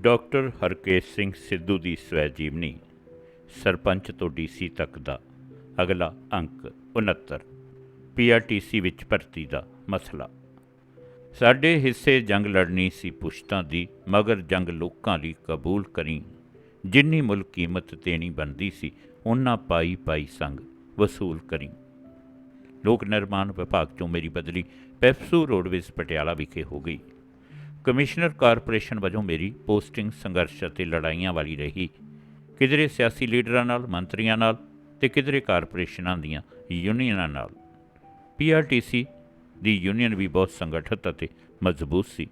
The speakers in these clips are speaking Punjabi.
ਡਾਕਟਰ ਹਰਕੇਸ਼ ਸਿੰਘ ਸਿੱਧੂ ਦੀ ਸਵੈ ਜੀਵਨੀ ਸਰਪੰਚ ਤੋਂ ਡੀਸੀ ਤੱਕ ਦਾ। ਅਗਲਾ ਅੰਕ 69 ਪੀਆਰਟੀਸੀ ਵਿੱਚ ਭਰਤੀ ਦਾ ਮਸਲਾ। ਸਾਡੇ ਹਿੱਸੇ ਜੰਗ ਲੜਨੀ ਸੀ ਪੁਸ਼ਤਾਂ ਦੀ, ਮਗਰ ਜੰਗ ਲੋਕਾਂ ਲਈ ਕਬੂਲ ਕਰੀ। ਜਿੰਨੀ ਮੁੱਲ ਕੀਮਤ ਦੇਣੀ ਬੰਦੀ ਸੀ ਉਹਨਾਂ ਪਾਈ ਪਾਈ ਸੰਗ ਵਸੂਲ ਕਰੀ। ਲੋਕ ਨਿਰਮਾਣ ਵਿਭਾਗ ਚੋਂ ਮੇਰੀ ਬਦਲੀ ਪੈਪਸੂ ਰੋਡਵੇਜ਼ ਪਟਿਆਲਾ ਵਿਖੇ ਹੋ ਗਈ। ਕਮਿਸ਼ਨਰ ਕਾਰਪੋਰੇਸ਼ਨ ਵਜੋਂ ਮੇਰੀ ਪੋਸਟਿੰਗ ਸੰਘਰਸ਼ ਅਤੇ ਲੜਾਈਆਂ ਵਾਲੀ ਰਹੀ। ਕਿਧਰੇ ਸਿਆਸੀ ਲੀਡਰਾਂ ਨਾਲ, ਮੰਤਰੀਆਂ ਨਾਲ ਤੇ ਕਿਧਰੇ ਕਾਰਪੋਰੇਸ਼ਨਾਂ ਦੀਆਂ ਯੂਨੀਅਨਾਂ ਨਾਲ। ਪੀਆਰਟੀਸੀ ਦੀ ਯੂਨੀਅਨ ਵੀ ਬਹੁਤ ਸੰਗਠਿਤ ਅਤੇ ਮਜ਼ਬੂਤ ਸੀ।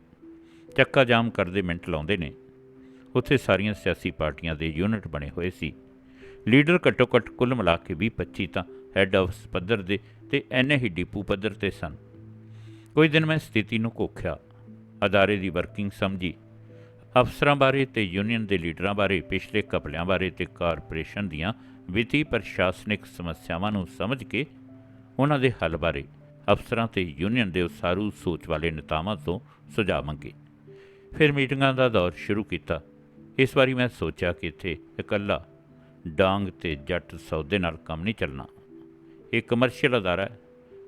ਚੱਕਾ ਜਾਮ ਕਰਦੇ ਮਿੰਟ ਲਾਉਂਦੇ ਨੇ। ਉੱਥੇ ਸਾਰੀਆਂ ਸਿਆਸੀ ਪਾਰਟੀਆਂ ਦੇ ਯੂਨਿਟ ਬਣੇ ਹੋਏ ਸੀ। ਲੀਡਰ ਘੱਟੋ ਘੱਟ ਕੁੱਲ ਮਿਲਾ ਕੇ 20 25 ਤਾਂ ਹੈੱਡ ਆਫਿਸ ਪੱਧਰ ਦੇ ਤੇ ਐਨੇ ਹੀ ਡਿਪੂ ਪੱਧਰ ਤੇ ਸਨ। ਕੋਈ ਦਿਨ ਮੈਂ ਸਥਿਤੀ ਨੂੰ ਕੋਖਿਆ ਅਦਾਰੇ ਦੀ ਵਰਕਿੰਗ ਸਮਝੀ। ਅਫਸਰਾਂ ਬਾਰੇ ਤੇ ਯੂਨੀਅਨ ਦੇ ਲੀਡਰਾਂ ਬਾਰੇ, ਪਿਛਲੇ ਕਪਲਿਆਂ ਬਾਰੇ ਤੇ ਕਾਰਪੋਰੇਸ਼ਨ ਦੀਆਂ ਵਿੱਤੀ ਪ੍ਰਸ਼ਾਸਨਿਕ ਸਮੱਸਿਆਵਾਂ ਨੂੰ ਸਮਝ ਕੇ ਉਹਨਾਂ ਦੇ ਹੱਲ ਬਾਰੇ ਅਫਸਰਾਂ ਤੇ ਯੂਨੀਅਨ ਦੇ ਉਸਾਰੂ ਸੋਚ ਵਾਲੇ ਨੇਤਾਵਾਂ ਤੋਂ ਸੁਝਾਅ ਮੰਗੇ। ਫਿਰ ਮੀਟਿੰਗਾਂ ਦਾ ਦੌਰ ਸ਼ੁਰੂ ਕੀਤਾ। ਇਸ ਵਾਰੀ ਮੈਂ ਸੋਚਿਆ ਕਿ ਇੱਥੇ ਇਕੱਲਾ ਡਾਂਗ ਤੇ ਜੱਟ ਸੌਦੇ ਨਾਲ ਕੰਮ ਨਹੀਂ ਚੱਲਣਾ। ਇਹ ਕਮਰਸ਼ੀਅਲ ਅਦਾਰਾ ਹੈ।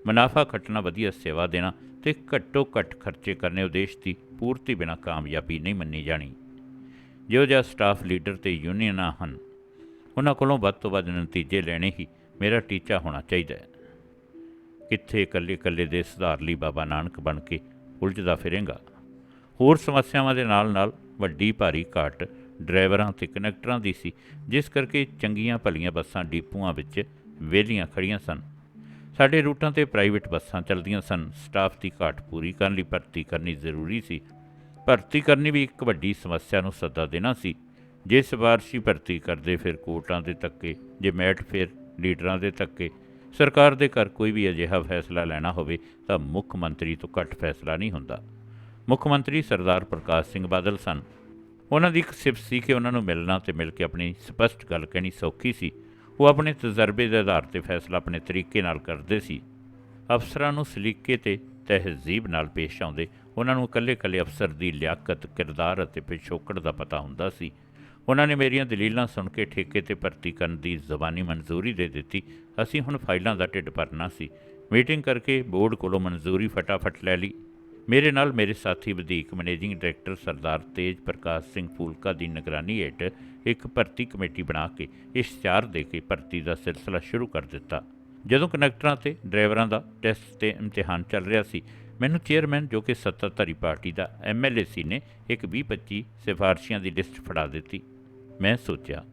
ਮੁਨਾਫਾ ਖੱਟਣਾ, ਵਧੀਆ ਸੇਵਾ ਦੇਣਾ ਤੇ ਘੱਟੋ ਘੱਟ ਖਰਚੇ ਕਰਨੇ ਉਦੇਸ਼ ਦੀ ਪੂਰਤੀ ਬਿਨਾ ਕਾਮਯਾਬੀ ਨਹੀਂ ਮੰਨੀ ਜਾਣੀ। ਜਿਹੋ ਜਿਹਾ ਸਟਾਫ ਲੀਡਰ ਤੇ ਯੂਨੀਅਨਾਂ ਹਨ, ਉਹਨਾਂ ਕੋਲੋਂ ਵੱਧ ਤੋਂ ਵੱਧ ਨਤੀਜੇ ਲੈਣੇ ਹੀ ਮੇਰਾ ਟੀਚਾ ਹੋਣਾ ਚਾਹੀਦਾ ਹੈ। ਕਿੱਥੇ ਇਕੱਲੇ ਇਕੱਲੇ ਦੇ ਸੁਧਾਰ ਲਈ ਬਾਬਾ ਨਾਨਕ ਬਣ ਕੇ ਉਲਝਦਾ ਫਿਰੇਗਾ? ਹੋਰ ਸਮੱਸਿਆਵਾਂ ਦੇ ਨਾਲ ਨਾਲ ਵੱਡੀ ਭਾਰੀ ਘਾਟ ਡਰਾਈਵਰਾਂ ਤੇ ਕਨੈਕਟਰਾਂ ਦੀ ਸੀ, ਜਿਸ ਕਰਕੇ ਚੰਗੀਆਂ ਭਲੀਆਂ ਬੱਸਾਂ, ਡੀਪੂਆਂ ਵਿੱਚ ਵਿਹਲੀਆਂ ਖੜੀਆਂ ਸਨ। ਸਾਡੇ ਰੂਟਾਂ ਤੇ ਪ੍ਰਾਈਵੇਟ ਬੱਸਾਂ ਚੱਲਦੀਆਂ ਸਨ। ਸਟਾਫ ਦੀ ਘਾਟ ਪੂਰੀ ਕਰਨ ਲਈ ਭਰਤੀ ਕਰਨੀ ਜ਼ਰੂਰੀ ਸੀ। ਭਰਤੀ ਕਰਨੀ ਵੀ ਇੱਕ ਵੱਡੀ ਸਮੱਸਿਆ ਨੂੰ ਸੱਦਾ ਦੇਣਾ ਸੀ। ਜੇ ਸਿਫਾਰਸ਼ੀ ਭਰਤੀ ਕਰਦੇ ਫਿਰ ਕੋਰਟਾਂ ਦੇ ਤੱਕੇ ਜੇ ਮੈਟ ਫਿਰ ਲੀਡਰਾਂ ਦੇ ਤੱਕੇ ਸਰਕਾਰ ਦੇ ਘਰ ਕੋਈ ਵੀ ਅਜਿਹਾ ਫੈਸਲਾ ਲੈਣਾ ਹੋਵੇ ਤਾਂ ਮੁੱਖ ਮੰਤਰੀ ਤੋਂ ਘੱਟ ਫੈਸਲਾ ਨਹੀਂ ਹੁੰਦਾ। ਮੁੱਖ ਮੰਤਰੀ ਸਰਦਾਰ ਪ੍ਰਕਾਸ਼ ਸਿੰਘ ਬਾਦਲ ਸਨ। ਉਹਨਾਂ ਦੀ ਇੱਕ ਸਿਫਤ ਸੀ ਕਿ ਉਹਨਾਂ ਨੂੰ ਮਿਲਣਾ ਤੇ ਮਿਲ ਕੇ ਆਪਣੀ ਸਪਸ਼ਟ ਗੱਲ ਕਹਿਣੀ ਸੌਖੀ ਸੀ। ਉਹ ਆਪਣੇ ਤਜਰਬੇ ਦੇ ਆਧਾਰ ਤੇ ਫੈਸਲਾ ਆਪਣੇ ਤਰੀਕੇ ਨਾਲ ਕਰਦੇ ਸੀ। ਅਫਸਰਾਂ ਨੂੰ ਸਲੀਕੇ ਤੇ ਤਹਿਜ਼ੀਬ ਨਾਲ ਪੇਸ਼ ਆਉਂਦੇ, ਉਹਨਾਂ ਨੂੰ ਇਕੱਲੇ-ਇਕੱਲੇ ਅਫਸਰ ਦੀ ਲਿਆਕਤ, ਕਿਰਦਾਰ ਅਤੇ ਪਿਛੋਕੜ ਦਾ ਪਤਾ ਹੁੰਦਾ ਸੀ। ਉਹਨਾਂ ਨੇ ਮੇਰੀਆਂ ਦਲੀਲਾਂ ਸੁਣ ਕੇ ਠੇਕੇ ਤੇ ਭਰਤੀ ਕਰਨ ਦੀ ਜ਼ਬਾਨੀ ਮਨਜ਼ੂਰੀ ਦੇ ਦਿੱਤੀ। ਅਸੀਂ ਹੁਣ ਫਾਈਲਾਂ ਦਾ ਢਿੱਡ ਭਰਨਾ ਸੀ। ਮੀਟਿੰਗ ਕਰਕੇ ਬੋਰਡ ਕੋਲੋਂ ਮਨਜ਼ੂਰੀ ਫਟਾਫਟ ਲੈ ਲਈ। ਮੇਰੇ ਨਾਲ ਮੇਰੇ ਸਾਥੀ ਵਧੀਕ ਮੈਨੇਜਿੰਗ ਡਾਇਰੈਕਟਰ ਸਰਦਾਰ ਤੇਜ ਪ੍ਰਕਾਸ਼ ਸਿੰਘ ਫੂਲਕਾ ਦੀ ਨਿਗਰਾਨੀ ਹੇਠ ਇੱਕ ਭਰਤੀ ਕਮੇਟੀ ਬਣਾ ਕੇ ਇਸ਼ਤਿਹਾਰ ਦੇ ਕੇ ਭਰਤੀ ਦਾ ਸਿਲਸਿਲਾ ਸ਼ੁਰੂ ਕਰ ਦਿੱਤਾ। ਜਦੋਂ ਕਨੈਕਟਰਾਂ ਤੇ ਡਰਾਈਵਰਾਂ ਦਾ ਟੈਸਟ ਤੇ ਇਮਤਿਹਾਨ ਚੱਲ ਰਿਹਾ ਸੀ, ਮੈਨੂੰ ਚੇਅਰਮੈਨ ਜੋ ਕਿ ਸੱਤਾਧਾਰੀ ਪਾਰਟੀ ਦਾ ਐਮਐਲਏ ਸੀ ਨੇ ਇੱਕ 20-25 ਸਿਫਾਰਸ਼ੀਆਂ ਦੀ ਲਿਸਟ ਫੜਾ ਦਿੱਤੀ। ਮੈਂ ਸੋਚਿਆ,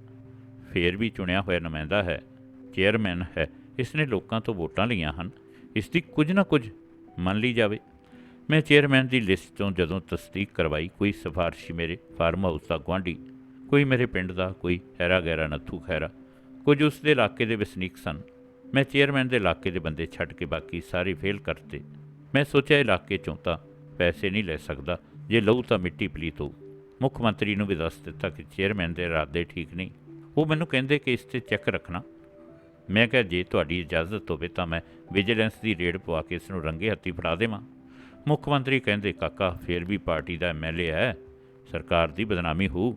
ਫੇਰ ਵੀ ਚੁਣਿਆ ਹੋਇਆ ਨੁਮਾਇੰਦਾ ਹੈ, ਚੇਅਰਮੈਨ ਹੈ, ਇਸ ਨੇ ਲੋਕਾਂ ਤੋਂ ਵੋਟਾਂ ਲਈਆਂ ਹਨ, ਇਸ ਦੀ ਕੁਝ ਨਾ ਕੁਝ ਮੰਨ ਲਈ ਜਾਵੇ। ਮੈਂ ਚੇਅਰਮੈਨ ਦੀ ਲਿਸਟ ਤੋਂ ਜਦੋਂ ਤਸਦੀਕ ਕਰਵਾਈ, ਕੋਈ ਸਿਫਾਰਸ਼ੀ ਮੇਰੇ ਫਾਰਮ ਹਾਊਸ ਦਾ ਗੁਆਂਢੀ ਕੋਈ ਮੇਰੇ ਪਿੰਡ ਦਾ, ਕੋਈ ਹੈਰਾ ਗੈਰਾ ਨੱਥੂ ਖੈਰਾ ਕੁਝ ਉਸ ਦੇ ਇਲਾਕੇ ਦੇ ਵਸਨੀਕ ਸਨ। ਮੈਂ ਚੇਅਰਮੈਨ ਦੇ ਇਲਾਕੇ ਦੇ ਬੰਦੇ ਛੱਡ ਕੇ ਬਾਕੀ ਸਾਰੇ ਫੇਲ ਕਰਤੇ। ਮੈਂ ਸੋਚਿਆ ਇਲਾਕੇ ਚੋਂ ਤਾਂ ਪੈਸੇ ਨਹੀਂ ਲੈ ਸਕਦਾ, ਜੇ ਲਊ ਤਾਂ ਮਿੱਟੀ ਪਲੀਤ ਹੋਊ। ਮੁੱਖ ਮੰਤਰੀ ਨੂੰ ਵੀ ਦੱਸ ਦਿੱਤਾ ਕਿ ਚੇਅਰਮੈਨ ਦੇ ਇਰਾਦੇ ਠੀਕ ਨਹੀਂ। ਉਹ ਮੈਨੂੰ ਕਹਿੰਦੇ ਕਿ ਇਸ ਤੇ ਚੈੱਕ ਰੱਖਣਾ। ਮੈਂ ਕਿਹਾ, ਜੇ ਤੁਹਾਡੀ ਇਜਾਜ਼ਤ ਹੋਵੇ ਤਾਂ ਮੈਂ ਵਿਜੀਲੈਂਸ ਦੀ ਰੇਡ ਪਵਾ ਕੇ ਇਸ ਨੂੰ ਰੰਗੇ ਹੱਥੀ ਫੜਾ ਦੇਵਾਂ। ਮੁੱਖ ਮੰਤਰੀ ਕਹਿੰਦੇ, ਕਾਕਾ, ਫੇਰ ਵੀ ਪਾਰਟੀ ਦਾ ਐਮਐਲਏ ਹੈ। ਸਰਕਾਰ ਦੀ ਬਦਨਾਮੀ ਹੋਊ।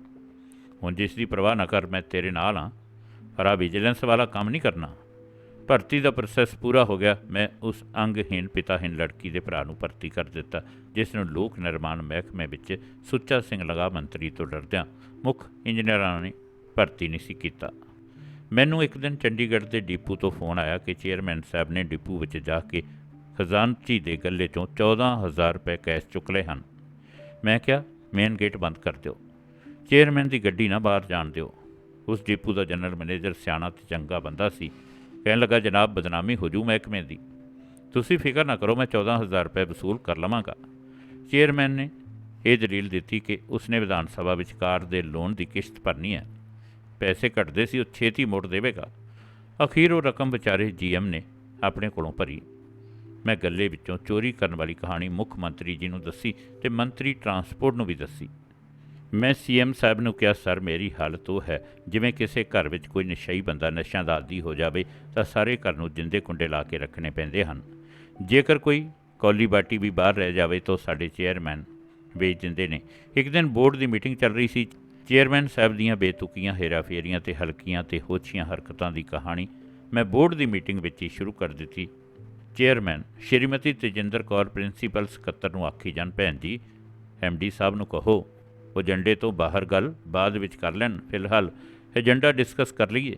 ਹੁਣ ਜਿਸ ਦੀ ਪਰਵਾਹ ਨਾ ਕਰ, ਮੈਂ ਤੇਰੇ ਨਾਲ ਹਾਂ ਪਰ ਆ ਵਿਜੀਲੈਂਸ ਵਾਲਾ ਕੰਮ ਨਹੀਂ ਕਰਨਾ। ਭਰਤੀ ਦਾ ਪ੍ਰੋਸੈਸ ਪੂਰਾ ਹੋ ਗਿਆ। ਮੈਂ ਉਸ ਅੰਗਹੀਣ ਪਿਤਾਹੀਣ ਲੜਕੀ ਦੇ ਭਰਾ ਨੂੰ ਭਰਤੀ ਕਰ ਦਿੱਤਾ, ਜਿਸ ਨੂੰ ਲੋਕ ਨਿਰਮਾਣ ਮਹਿਕਮੇ ਵਿੱਚ ਸੁੱਚਾ ਸਿੰਘ ਲਗਾ ਮੰਤਰੀ ਤੋਂ ਡਰਦਿਆਂ ਮੁੱਖ ਇੰਜੀਨੀਅਰਾਂ ਨੇ ਭਰਤੀ ਨਹੀਂ ਸੀ ਕੀਤਾ। ਮੈਨੂੰ ਇੱਕ ਦਿਨ ਚੰਡੀਗੜ੍ਹ ਦੇ ਡਿਪੂ ਤੋਂ ਫੋਨ ਆਇਆ ਕਿ ਚੇਅਰਮੈਨ ਸਾਹਿਬ ਨੇ ਡਿਪੂ ਵਿੱਚ ਜਾ ਕੇ ਖਜ਼ਾਨਚੀ ਦੇ ਗੱਲੇ ਚੋਂ 14000 ਰੁਪਏ ਕੈਸ਼ ਚੁੱਕ ਲਏ ਹਨ। ਮੈਂ ਕਿਹਾ, ਮੇਨ ਗੇਟ ਬੰਦ ਕਰ ਦਿਓ। ਚੇਅਰਮੈਨ ਦੀ ਗੱਡੀ ਨਾ ਬਾਹਰ ਜਾਣ ਦਿਓ। ਉਸ ਡਿਪੂ ਦਾ ਜਨਰਲ ਮੈਨੇਜਰ ਸਿਆਣਾ ਤੇ ਚੰਗਾ ਬੰਦਾ ਸੀ। ਕਹਿਣ ਲੱਗਾ, ਜਨਾਬ, ਬਦਨਾਮੀ ਹੋ ਜੂ ਮਹਿਕਮੇ ਦੀ। ਤੁਸੀਂ ਫਿਕਰ ਨਾ ਕਰੋ, ਮੈਂ 14000 ਰੁਪਏ ਵਸੂਲ ਕਰ ਲਵਾਂਗਾ। ਚੇਅਰਮੈਨ ਨੇ ਇਹ ਦਲੀਲ ਦਿੱਤੀ ਕਿ ਉਸਨੇ ਵਿਧਾਨ ਸਭਾ ਵਿੱਚ ਕਾਰ ਦੇ ਲੋਨ ਦੀ ਕਿਸ਼ਤ ਭਰਨੀ ਹੈ। ਪੈਸੇ ਘਟਦੇ ਸੀ, ਉਹ ਛੇਤੀ ਮੋੜ ਦੇਵੇਗਾ। ਅਖੀਰ ਉਹ ਰਕਮ ਵਿਚਾਰੇ ਜੀਐਮ ਨੇ ਆਪਣੇ ਕੋਲੋਂ ਭਰੀ। ਮੈਂ ਗੱਲੇ ਵਿੱਚੋਂ ਚੋਰੀ ਕਰਨ ਵਾਲੀ ਕਹਾਣੀ ਮੁੱਖ ਮੰਤਰੀ ਜੀ ਨੂੰ ਦੱਸੀ ਤੇ ਮੰਤਰੀ ਟਰਾਂਸਪੋਰਟ ਨੂੰ ਵੀ ਦੱਸੀ। ਮੈਂ ਸੀਐਮ ਸਾਹਿਬ ਨੂੰ ਕਿਹਾ, ਸਰ, ਮੇਰੀ ਹਾਲਤ ਉਹ ਹੈ, ਜਿਵੇਂ ਕਿਸੇ ਘਰ ਵਿੱਚ ਕੋਈ ਨਸ਼ਈ ਬੰਦਾ ਨਸ਼ਿਆਂ ਦਾ ਆਦੀ ਹੋ ਜਾਵੇ, ਤਾਂ ਸਾਰੇ ਘਰ ਨੂੰ ਜਿੰਦੇ ਕੁੰਡੇ ਲਾ ਕੇ ਰੱਖਣੇ ਪੈਂਦੇ ਹਨ। ਜੇਕਰ ਕੋਈ ਕੌਲੀ ਬਾਟੀ ਵੀ ਬਾਹਰ ਰਹਿ ਜਾਵੇ, ਤਾਂ ਸਾਡੇ ਚੇਅਰਮੈਨ ਵੇਚ ਦਿੰਦੇ ਨੇ। ਇੱਕ ਦਿਨ ਬੋਰਡ ਦੀ ਮੀਟਿੰਗ ਚੱਲ ਰਹੀ ਸੀ। ਚੇਅਰਮੈਨ ਸਾਹਿਬ ਦੀਆਂ ਬੇਤੁਕੀਆਂ, ਹੇਰਾਫੇਰੀਆਂ ਤੇ ਹਲਕੀਆਂ ਤੇ ਹੋਛੀਆਂ ਹਰਕਤਾਂ ਦੀ ਕਹਾਣੀ ਮੈਂ ਬੋਰਡ ਦੀ ਮੀਟਿੰਗ ਵਿੱਚ ਹੀ ਸ਼ੁਰੂ ਕਰ ਦਿੱਤੀ। ਚੇਅਰਮੈਨ, ਸ਼੍ਰੀਮਤੀ ਤੇਜਿੰਦਰ ਕੌਰ, ਪ੍ਰਿੰਸੀਪਲ ਸਕੱਤਰ ਨੂੰ ਆਖੀ ਜਾਣ, ਭੈਣ ਜੀ ਐਮਡੀ ਸਾਹਿਬ ਨੂੰ ਕਹੋ ਉਹ ਏਜੰਡੇ ਤੋਂ ਬਾਹਰ ਗੱਲ ਬਾਅਦ ਵਿੱਚ ਕਰ ਲੈਣ, ਫਿਲਹਾਲ ਏਜੰਡਾ ਡਿਸਕਸ ਕਰ ਲਈਏ।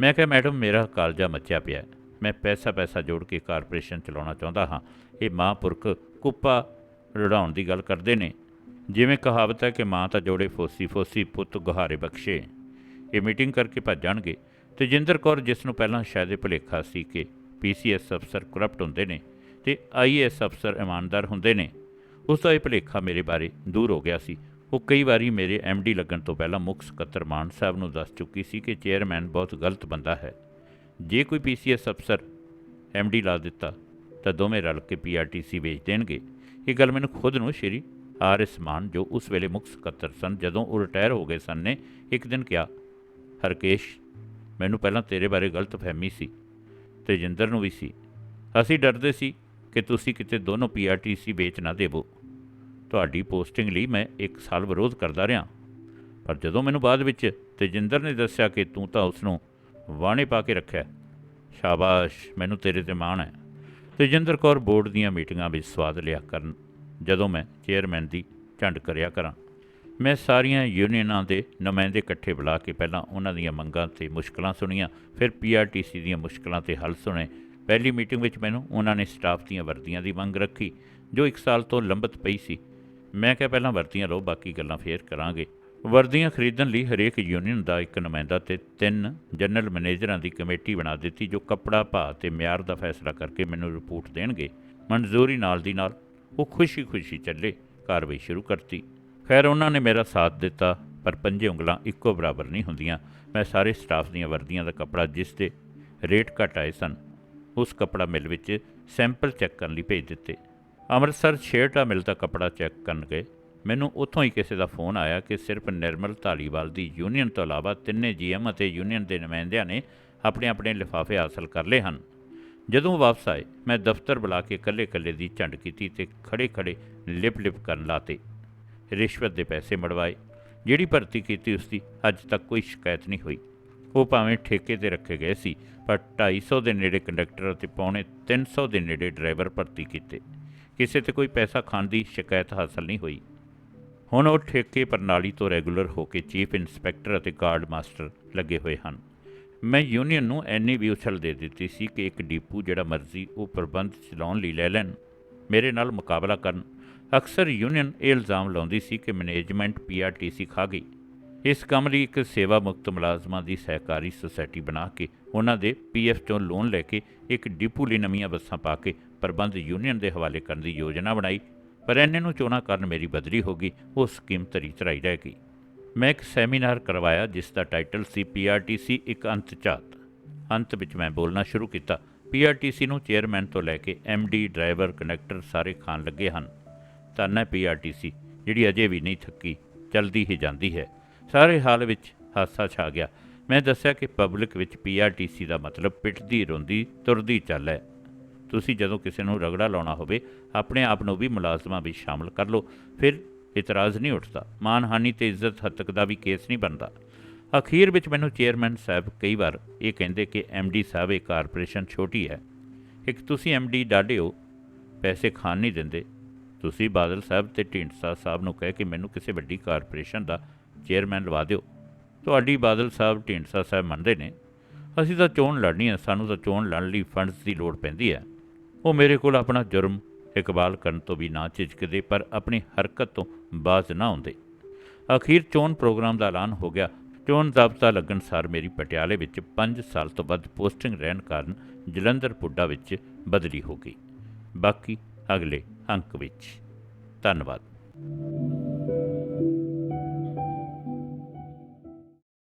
ਮੈਂ ਕਿਹਾ, ਮੈਡਮ, ਮੇਰਾ ਕਾਲਜਾ ਮੱਚਿਆ ਪਿਆ ਮੈਂ ਪੈਸਾ ਪੈਸਾ ਜੋੜ ਕੇ ਕਾਰਪੋਰੇਸ਼ਨ ਚਲਾਉਣਾ ਚਾਹੁੰਦਾ ਹਾਂ। ਇਹ ਮਹਾਂਪੁਰਖ ਕੁੱਪਾ ਰੜਾਉਣ ਦੀ ਗੱਲ ਕਰਦੇ ਨੇ। ਜਿਵੇਂ ਕਹਾਵਤ ਹੈ ਕਿ ਮਾਂ ਤਾਂ ਜੋੜੇ ਫੋਸੀ ਫੋਸੀ ਪੁੱਤ ਗੁਹਾਰੇ ਬਖਸ਼ੇ। ਇਹ ਮੀਟਿੰਗ ਕਰਕੇ ਭੱਜ ਜਾਣਗੇ। ਤੇਜਿੰਦਰ ਕੌਰ, ਜਿਸ ਨੂੰ ਪਹਿਲਾਂ ਸ਼ਾਇਦ ਇਹ ਭੁਲੇਖਾ ਸੀ ਕਿ ਪੀਸੀਐਸ ਅਫਸਰ ਕਰਪਟ ਹੁੰਦੇ ਨੇ ਤੇ ਆਈਏਐਸ ਅਫਸਰ ਇਮਾਨਦਾਰ ਹੁੰਦੇ ਨੇ, ਉਸ ਦਾ ਇਹ ਭੁਲੇਖਾ ਮੇਰੇ ਬਾਰੇ ਦੂਰ ਹੋ ਗਿਆ ਸੀ। ਉਹ ਕਈ ਵਾਰੀ ਮੇਰੇ ਐਮਡੀ ਲੱਗਣ ਤੋਂ ਪਹਿਲਾਂ ਮੁੱਖ ਸਕੱਤਰ ਮਾਨ ਸਾਹਿਬ ਨੂੰ ਦੱਸ ਚੁੱਕੀ ਸੀ ਕਿ ਚੇਅਰਮੈਨ ਬਹੁਤ ਗਲਤ ਬੰਦਾ ਹੈ। ਜੇ ਕੋਈ ਪੀਸੀਐਸ ਅਫਸਰ ਐਮਡੀ ਲਾ ਦਿੱਤਾ, ਤਾਂ ਦੋਵੇਂ ਰਲ ਕੇ ਪੀਆਰਟੀਸੀ ਵੇਚ ਦੇਣਗੇ। ਇਹ ਗੱਲ ਮੈਨੂੰ ਖੁਦ ਨੂੰ ਸ਼੍ਰੀ ਆਰ ਐਸ ਮਾਨ, ਜੋ ਉਸ ਵੇਲੇ ਮੁੱਖ ਸਕੱਤਰ ਸਨ, ਜਦੋਂ ਉਹ ਰਿਟਾਇਰ ਹੋ ਗਏ ਸਨ, ਨੇ ਇੱਕ ਦਿਨ ਕਿਹਾ, ਹਰਕੇਸ਼, ਮੈਨੂੰ ਪਹਿਲਾਂ ਤੇਰੇ ਬਾਰੇ ਗਲਤ ਫਹਿਮੀ ਸੀ ਤੇ ਜਿੰਦਰ ਨੂੰ ਵੀ ਸੀ। ਅਸੀਂ ਡਰਦੇ ਸੀ ਕਿ ਤੁਸੀਂ ਕਿਤੇ ਦੋਨੋਂ ਪੀਆਰਟੀਸੀ ਵੇਚ ਨਾ ਦੇਵੋ। ਤੁਹਾਡੀ ਪੋਸਟਿੰਗ ਲਈ ਮੈਂ ਇੱਕ ਸਾਲ ਵਿਰੋਧ ਕਰਦਾ ਰਿਹਾ। ਪਰ ਜਦੋਂ ਮੈਨੂੰ ਬਾਅਦ ਵਿੱਚ ਤੇਜਿੰਦਰ ਨੇ ਦੱਸਿਆ ਕਿ ਤੂੰ ਤਾਂ ਉਸ ਨੂੰ ਵਾਣੇ ਪਾ ਕੇ ਰੱਖਿਆ ਸ਼ਾਬਾਸ਼, ਮੈਨੂੰ ਤੇਰੇ ਤੇ ਮਾਣ ਹੈ। ਤੇਜਿੰਦਰ ਕੌਰ ਬੋਰਡ ਦੀਆਂ ਮੀਟਿੰਗਾਂ ਵਿੱਚ ਸਵਾਦ ਲਿਆ ਕਰਨ, ਜਦੋਂ ਮੈਂ ਚੇਅਰਮੈਨ ਦੀ ਝੰਡ ਕਰਿਆ ਕਰਾਂ। ਮੈਂ ਸਾਰੀਆਂ ਯੂਨੀਅਨਾਂ ਦੇ ਨੁਮਾਇੰਦੇ ਇਕੱਠੇ ਬੁਲਾ ਕੇ ਪਹਿਲਾਂ ਉਹਨਾਂ ਦੀਆਂ ਮੰਗਾਂ ਤੇ ਮੁਸ਼ਕਲਾਂ ਸੁਣੀਆਂ, ਫਿਰ ਪੀਆਰਟੀਸੀ ਦੀਆਂ ਮੁਸ਼ਕਲਾਂ ਤੇ ਹੱਲ ਸੁਣੇ। ਪਹਿਲੀ ਮੀਟਿੰਗ ਵਿੱਚ ਮੈਨੂੰ ਉਹਨਾਂ ਨੇ ਸਟਾਫ ਦੀਆਂ ਵਰਦੀਆਂ ਦੀ ਮੰਗ ਰੱਖੀ, ਜੋ ਇੱਕ ਸਾਲ ਤੋਂ ਲੰਬਤ ਪਈ ਸੀ। ਮੈਂ ਕਿਹਾ, ਪਹਿਲਾਂ ਵਰਦੀਆਂ ਲਓ ਬਾਕੀ ਗੱਲਾਂ ਫੇਰ ਕਰਾਂਗੇ। ਵਰਦੀਆਂ ਖਰੀਦਣ ਲਈ ਹਰੇਕ ਯੂਨੀਅਨ ਦਾ ਇੱਕ ਨੁਮਾਇੰਦਾ ਤੇ ਤਿੰਨ ਜਨਰਲ ਮੈਨੇਜਰਾਂ ਦੀ ਕਮੇਟੀ ਬਣਾ ਦਿੱਤੀ, ਜੋ ਕੱਪੜਾ, ਭਾਅ ਤੇ ਮਿਆਰ ਦਾ ਫੈਸਲਾ ਕਰਕੇ ਮੈਨੂੰ ਰਿਪੋਰਟ ਦੇਣਗੇ। ਮਨਜ਼ੂਰੀ ਨਾਲ ਦੀ ਨਾਲ ਉਹ ਖੁਸ਼ੀ-ਖੁਸ਼ੀ ਚੱਲੇ, ਕਾਰਵਾਈ ਸ਼ੁਰੂ ਕਰਤੀ। ਖੈਰ, ਉਹਨਾਂ ਨੇ ਮੇਰਾ ਸਾਥ ਦਿੱਤਾ, ਪਰ ਪੰਜੇ ਉਂਗਲਾਂ ਇੱਕੋ ਬਰਾਬਰ ਨਹੀਂ ਹੁੰਦੀਆਂ। ਮੈਂ ਸਾਰੇ ਸਟਾਫ ਦੀਆਂ ਵਰਦੀਆਂ ਦਾ ਕੱਪੜਾ, ਜਿਸ ਦੇ ਰੇਟ ਘੱਟ ਆਏ ਸਨ, ਉਸ ਕੱਪੜਾ ਮਿਲ ਵਿੱਚ ਸੈਂਪਲ ਚੈੱਕ ਕਰਨ ਲਈ ਭੇਜ ਦਿੱਤੇ। ਅੰਮ੍ਰਿਤਸਰ ਛੇੜਟਾ ਮਿਲ ਦਾ ਕੱਪੜਾ ਚੈੱਕ ਕਰਨ ਗਏ। ਮੈਨੂੰ ਉੱਥੋਂ ਹੀ ਕਿਸੇ ਦਾ ਫੋਨ ਆਇਆ ਕਿ ਸਿਰਫ ਨਿਰਮਲ ਧਾਲੀਵਾਲ ਦੀ ਯੂਨੀਅਨ ਤੋਂ ਇਲਾਵਾ ਤਿੰਨੇ ਜੀਐਮ ਅਤੇ ਯੂਨੀਅਨ ਦੇ ਨੁਮਾਇੰਦਿਆਂ ਨੇ ਆਪਣੇ ਆਪਣੇ ਲਿਫਾਫੇ ਹਾਸਲ ਕਰ ਲਏ ਹਨ। ਜਦੋਂ ਵਾਪਸ ਆਏ, ਮੈਂ ਦਫ਼ਤਰ ਬੁਲਾ ਕੇ ਇਕੱਲੇ-ਇਕੱਲੇ ਦੀ ਝੰਡ ਕੀਤੀ ਤੇ ਖੜੇ-ਖੜੇ ਲਿਪ-ਲਿਪ ਕਰਨ ਲਾਤੇ। ਰਿਸ਼ਵਤ ਦੇ ਪੈਸੇ ਮੜਵਾਏ। ਜਿਹੜੀ ਭਰਤੀ ਕੀਤੀ ਉਸ ਦੀ ਅੱਜ ਤੱਕ ਕੋਈ ਸ਼ਿਕਾਇਤ ਨਹੀਂ ਹੋਈ। ਉਹ ਭਾਵੇਂ ਠੇਕੇ ਤੇ ਰੱਖੇ ਗਏ ਸੀ, ਪਰ 250 ਦੇ ਨੇੜੇ ਕੰਡਕਟਰ ਅਤੇ ਪੌਣੇ 300 ਦੇ ਨੇੜੇ ਡਰਾਈਵਰ ਭਰਤੀ ਕੀਤੇ। ਕਿਸੇ ਤੇ ਕੋਈ ਪੈਸਾ ਖਾਣ ਦੀ ਸ਼ਿਕਾਇਤ ਹਾਸਲ ਨਹੀਂ ਹੋਈ। ਹੁਣ ਉਹ ਠੇਕੇ ਪ੍ਰਣਾਲੀ ਤੋਂ ਰੈਗੂਲਰ ਹੋ ਕੇ ਚੀਫ ਇੰਸਪੈਕਟਰ ਅਤੇ ਗਾਰਡ ਮਾਸਟਰ ਲੱਗੇ ਹੋਏ ਹਨ। ਮੈਂ ਯੂਨੀਅਨ ਨੂੰ ਐਨੀ ਵੀ ਉਛਲ ਦੇ ਦਿੱਤੀ ਸੀ ਕਿ ਇੱਕ ਡੀਪੂ ਜਿਹੜਾ ਮਰਜ਼ੀ ਉਹ ਪ੍ਰਬੰਧ ਚਲਾਉਣ ਲਈ ਲੈ ਲੈਣ। ਮੇਰੇ ਨਾਲ ਮੁਕਾਬਲਾ ਕਰਨ ਅਕਸਰ ਯੂਨੀਅਨ ਇਹ ਇਲਜ਼ਾਮ ਲਾਉਂਦੀ ਸੀ ਕਿ ਮੈਨੇਜਮੈਂਟ ਪੀਆਰਟੀਸੀ ਖਾ ਗਈ। ਇਸ ਕੰਮ ਲਈ ਇੱਕ ਸੇਵਾ ਮੁਕਤ ਮੁਲਾਜ਼ਮਾਂ ਦੀ ਸਹਿਕਾਰੀ ਸੁਸਾਇਟੀ ਬਣਾ ਕੇ ਉਹਨਾਂ ਦੇ ਪੀਐਫ ਚੋਂ ਲੋਨ ਲੈ ਕੇ ਇੱਕ ਡਿਪੂ ਲਈ ਨਵੀਆਂ ਬੱਸਾਂ ਪਾ ਕੇ ਪ੍ਰਬੰਧ ਯੂਨੀਅਨ ਦੇ ਹਵਾਲੇ ਕਰਨ ਦੀ ਯੋਜਨਾ ਬਣਾਈ। ਪਰ ਐਨੇ ਨੂੰ ਚੋਣਾਂ ਕਾਰਨ ਮੇਰੀ ਬਦਲੀ ਹੋ ਗਈ, ਉਹ ਸਕੀਮ ਧਰੀ ਚਰਾਈ ਰਹਿ ਗਈ। ਮੈਂ ਇੱਕ ਸੈਮੀਨਾਰ ਕਰਵਾਇਆ ਜਿਸ ਦਾ ਟਾਈਟਲ ਸੀ ਪੀਆਰਟੀਸੀ ਇੱਕ ਅੰਤ ਝਾਤ। ਅੰਤ ਵਿੱਚ ਮੈਂ ਬੋਲਣਾ ਸ਼ੁਰੂ ਕੀਤਾ। ਪੀਆਰਟੀਸੀ ਨੂੰ ਚੇਅਰਮੈਨ ਤੋਂ ਲੈ ਕੇ ਡੀ ਡਰਾਈਵਰ, ਕਨੈਕਟਰ ਸਾਰੇ ਖਾਣ ਲੱਗੇ ਹਨ। ਧੰਨ ਹੈ ਪੀਆਰਟੀਸੀ ਜਿਹੜੀ ਅਜੇ ਵੀ ਨਹੀਂ ਥੱਕੀ, ਚਲਦੀ ਹੀ ਜਾਂਦੀ ਹੈ। ਸਾਰੇ ਹਾਲ ਵਿੱਚ ਹਾਸਾ ਛਾ ਗਿਆ। ਮੈਂ ਦੱਸਿਆ ਕਿ ਪਬਲਿਕ ਵਿੱਚ ਪੀਆਰਟੀਸੀ ਦਾ ਮਤਲਬ ਪਿੱਟਦੀ, ਰੋਂਦੀ, ਤੁਰਦੀ ਚੱਲ ਹੈ। ਤੁਸੀਂ ਜਦੋਂ ਕਿਸੇ ਨੂੰ ਰਗੜਾ ਲਾਉਣਾ ਹੋਵੇ, ਆਪਣੇ ਆਪ ਨੂੰ ਵੀ ਮੁਲਾਜ਼ਮਾਂ ਵਿੱਚ ਸ਼ਾਮਲ ਕਰ ਲਓ। ਫਿਰ ਇਤਰਾਜ਼ ਨਹੀਂ ਉੱਠਦਾ। ਮਾਨਹਾਨੀ ਤੇ ਇੱਜ਼ਤ ਹੱਤਕ ਦਾ ਵੀ ਕੇਸ ਨਹੀਂ ਬਣਦਾ। ਅਖੀਰ ਵਿੱਚ ਮੈਨੂੰ ਚੇਅਰਮੈਨ ਸਾਹਿਬ ਕਈ ਵਾਰ ਇਹ ਕਹਿੰਦੇ ਕਿ ਡੀ ਸਾਹਿਬ ਇਹ ਕਾਰਪੋਰੇਸ਼ਨ ਛੋਟੀ ਹੈ। ਇੱਕ ਤੁਸੀਂ ਡੀ ਡਾਢੇ ਹੋ, ਪੈਸੇ ਖਾਣ ਨਹੀਂ ਦਿੰਦੇ। ਤੁਸੀਂ ਬਾਦਲ ਸਾਹਿਬ ਤੇ ਢੀਂਡਸਾ ਸਾਹਿਬ ਨੂੰ ਕਹਿ ਕੇ ਮੈਨੂੰ ਕਿਸੇ ਵੱਡੀ ਕਾਰਪੋਰੇਸ਼ਨ ਦਾ ਚੇਅਰਮੈਨ ਲਵਾ ਦਿਓ। ਤੁਹਾਡੀ ਬਾਦਲ ਸਾਹਿਬ, ਢੀਂਡਸਾ ਸਾਹਿਬ ਮੰਨਦੇ ਨੇ। ਅਸੀਂ ਤਾਂ ਚੋਣ ਲੜਨੀ ਹੈ, ਸਾਨੂੰ ਤਾਂ ਚੋਣ ਲੜਨ ਲਈ ਫੰਡਸ ਦੀ ਲੋੜ ਪੈਂਦੀ ਹੈ। ਉਹ ਮੇਰੇ ਕੋਲ ਆਪਣਾ ਜੁਰਮ, ਇਕਬਾਲ ਕਰਨ ਤੋਂ ਵੀ ਨਾ ਝਿਜਕਦੇ, ਪਰ ਆਪਣੀ ਹਰਕਤ ਤੋਂ ਬਾਜ਼ ਨਾ ਆਉਂਦੇ। ਅਖੀਰ ਚੋਣ ਪ੍ਰੋਗਰਾਮ ਦਾ ਐਲਾਨ ਹੋ ਗਿਆ। ਚੋਣ ਜ਼ਾਬਤਾ ਲੱਗਣ ਸਾਰ ਮੇਰੀ ਪਟਿਆਲੇ ਵਿੱਚ 5 ਸਾਲ ਤੋਂ ਵੱਧ ਪੋਸਟਿੰਗ ਰਹਿਣ ਕਾਰਨ ਜਲੰਧਰ ਪੁੱਡਾ ਵਿੱਚ ਬਦਲੀ ਹੋ ਗਈ। ਬਾਕੀ ਅਗਲੇ ਅੰਕ ਵਿੱਚ। ਧੰਨਵਾਦ।